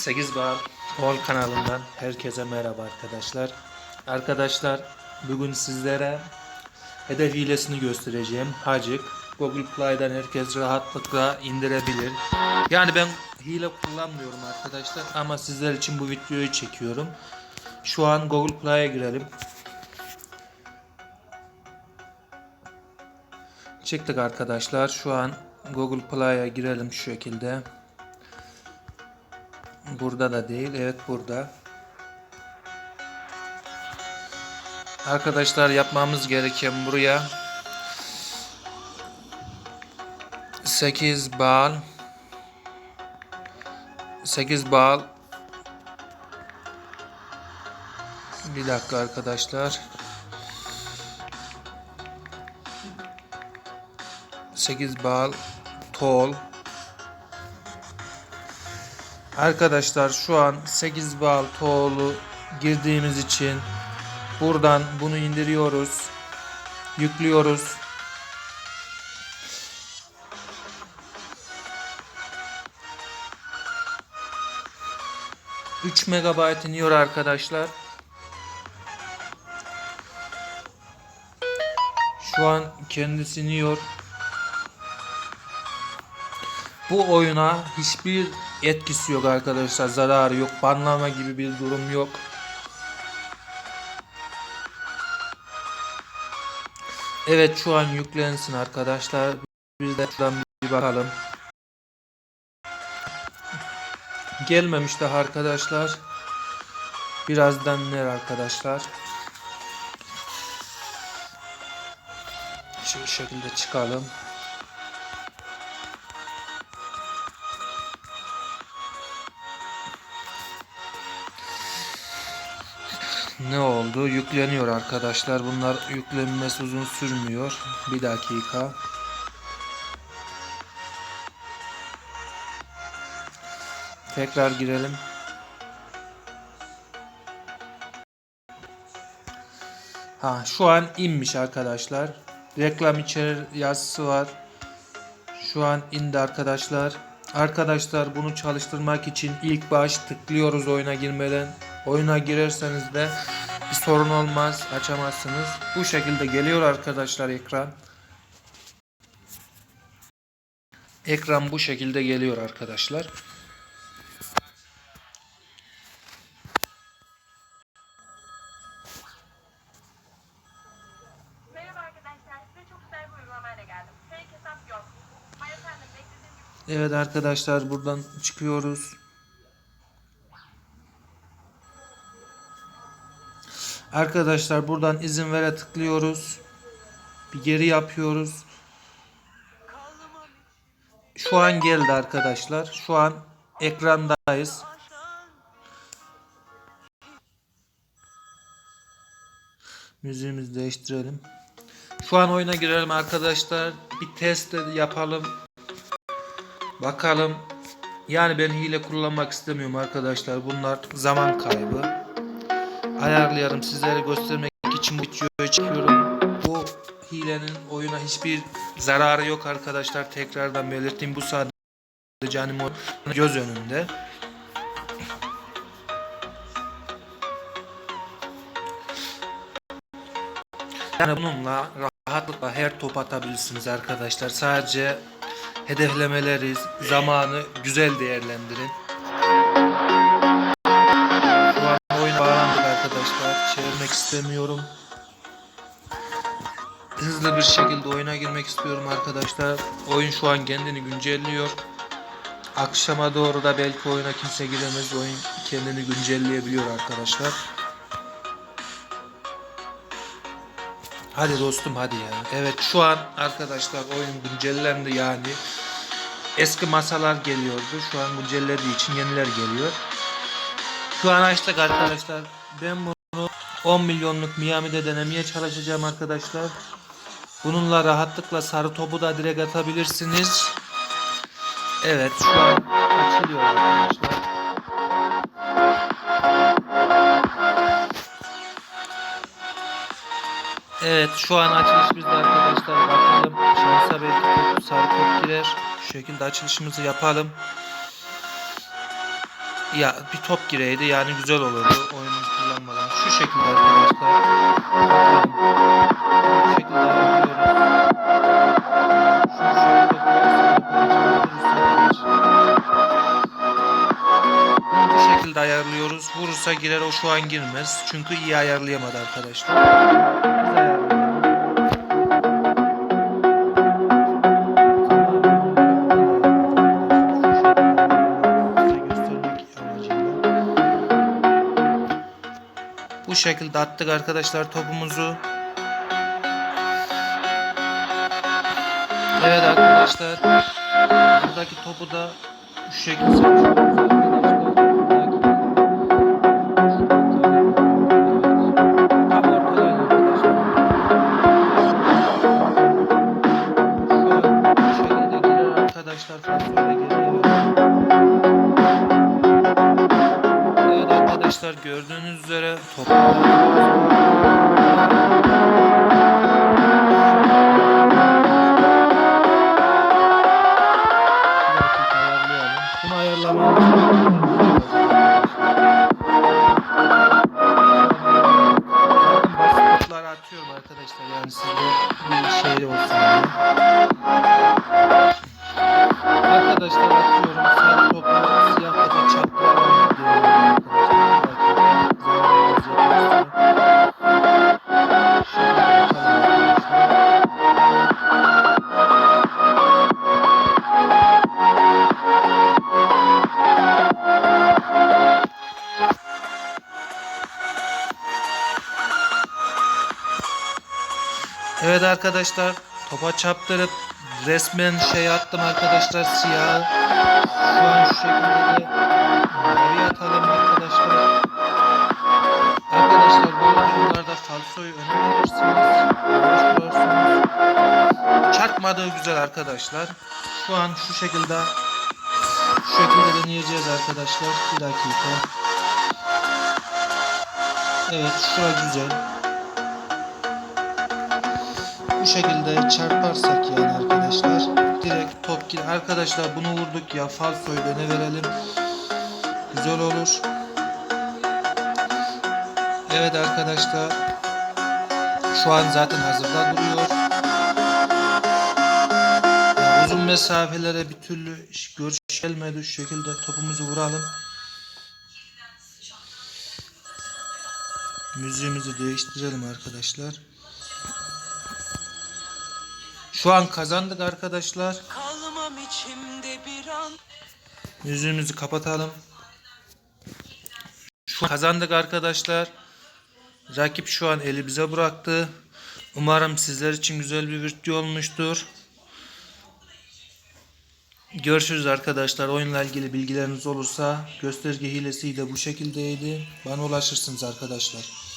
8 Bar Ol kanalından herkese merhaba arkadaşlar. Arkadaşlar bugün sizlere hedef hilesini göstereceğim. Hacık. Google Play'den herkes rahatlıkla indirebilir. Yani ben hile kullanmıyorum arkadaşlar ama sizler için bu videoyu çekiyorum. Şu an Google Play'a girelim. Çıktık arkadaşlar. Şu an Google Play'a girelim şu şekilde. Burada da değil. Evet burada. Arkadaşlar yapmamız gereken buraya 8 bal 8 bal Bir dakika arkadaşlar 8 bal tol Arkadaşlar şu an 8 bal toğlu girdiğimiz için buradan bunu indiriyoruz. Yüklüyoruz. ...3 MB iniyor arkadaşlar. Şu an kendisi iniyor. Bu oyuna hiçbir etkisi yok arkadaşlar. Zararı yok. Banlama gibi bir durum yok. Evet şu an yüklensin arkadaşlar. Biz de şuradan bir bakalım. Gelmemiş daha arkadaşlar. Birazdan ner arkadaşlar. Şu şekilde çıkalım. Ne oldu? Yükleniyor arkadaşlar. Bunlar yüklenmesi uzun sürmüyor. Bir dakika. Tekrar girelim. Ha şu an inmiş arkadaşlar. Reklam içerir yazısı var. Şu an indi arkadaşlar. Arkadaşlar bunu çalıştırmak için ilk baş tıklıyoruz oyuna girmeden. Oyuna girerseniz de bir sorun olmaz. Açamazsınız. Bu şekilde geliyor arkadaşlar ekran. Ekran bu şekilde geliyor arkadaşlar. Evet arkadaşlar buradan çıkıyoruz. Arkadaşlar buradan izin vere tıklıyoruz. Bir geri yapıyoruz. Şu an geldi arkadaşlar. Şu an ekrandayız. Müziğimizi değiştirelim. Şu an oyuna girelim arkadaşlar. Bir test yapalım. Bakalım. Yani ben hile kullanmak istemiyorum arkadaşlar. Bunlar zaman kaybı. Ayarlayalım sizlere göstermek için bu videoyu çekiyorum. Bu hilenin oyuna hiçbir zararı yok arkadaşlar. Tekrardan belirteyim. Bu sadece animo göz önünde. Yani bununla rahatlıkla her top atabilirsiniz arkadaşlar. Sadece hedeflemeleri, zamanı güzel değerlendirin. Arkadaşlar. Çevirmek istemiyorum. Hızlı bir şekilde oyuna girmek istiyorum arkadaşlar. Oyun şu an kendini güncelliyor. Akşama doğru da belki oyuna kimse giremez. Oyun kendini güncelleyebiliyor arkadaşlar. Hadi dostum hadi ya. Evet şu an arkadaşlar oyun güncellendi yani. Eski masalar geliyordu. Şu an güncellediği için yeniler geliyor. Şu an açtık arkadaşlar. Ben bunu 10 milyonluk Miami'de denemeye çalışacağım arkadaşlar. Bununla rahatlıkla sarı topu da direkt atabilirsiniz. Evet şu an açılıyor arkadaşlar. Evet şu an açılış bizde arkadaşlar. Bakalım şansa belki sarı top girer. Şu şekilde açılışımızı yapalım. Ya bir top gireydi yani güzel olurdu oyunu kullanmadan. Şu şekilde arkadaşlar. Şu şekilde Bunu bu şekilde ayarlıyoruz. Vurursa girer o şu an girmez. Çünkü iyi ayarlayamadı arkadaşlar. Şekilde attık arkadaşlar topumuzu. Evet arkadaşlar. Buradaki topu da. Şu şekilde gördüğünüz Bunu ayarlamamız Evet arkadaşlar topa çaptırıp resmen şey attım arkadaşlar siyah. Şu an şu şekilde de mavi atalım arkadaşlar. Arkadaşlar böyle durumlarda falsoyu öne verirsiniz. Yavaş. Çarpmadığı güzel arkadaşlar. Şu an şu şekilde şu şekilde deneyeceğiz arkadaşlar. Bir dakika. Evet şura güzel. Bu şekilde çarparsak yani arkadaşlar direkt top girer. Arkadaşlar bunu vurduk ya falsoyu öne verelim. Güzel olur. Evet arkadaşlar. Şu an zaten hazırda duruyor. Ya uzun mesafelere bir türlü görüş gelmedi. Şu şekilde topumuzu vuralım. Müziğimizi değiştirelim arkadaşlar. Şu an kazandık arkadaşlar. Kalmam içimde bir an Müziğimizi kapatalım. Şu an kazandık arkadaşlar. Rakip şu an eli bize bıraktı. Umarım sizler için güzel bir video olmuştur. Görüşürüz arkadaşlar. Oyunla ilgili bilgileriniz olursa gösterge hilesi de bu şekildeydi. Bana ulaşırsınız arkadaşlar.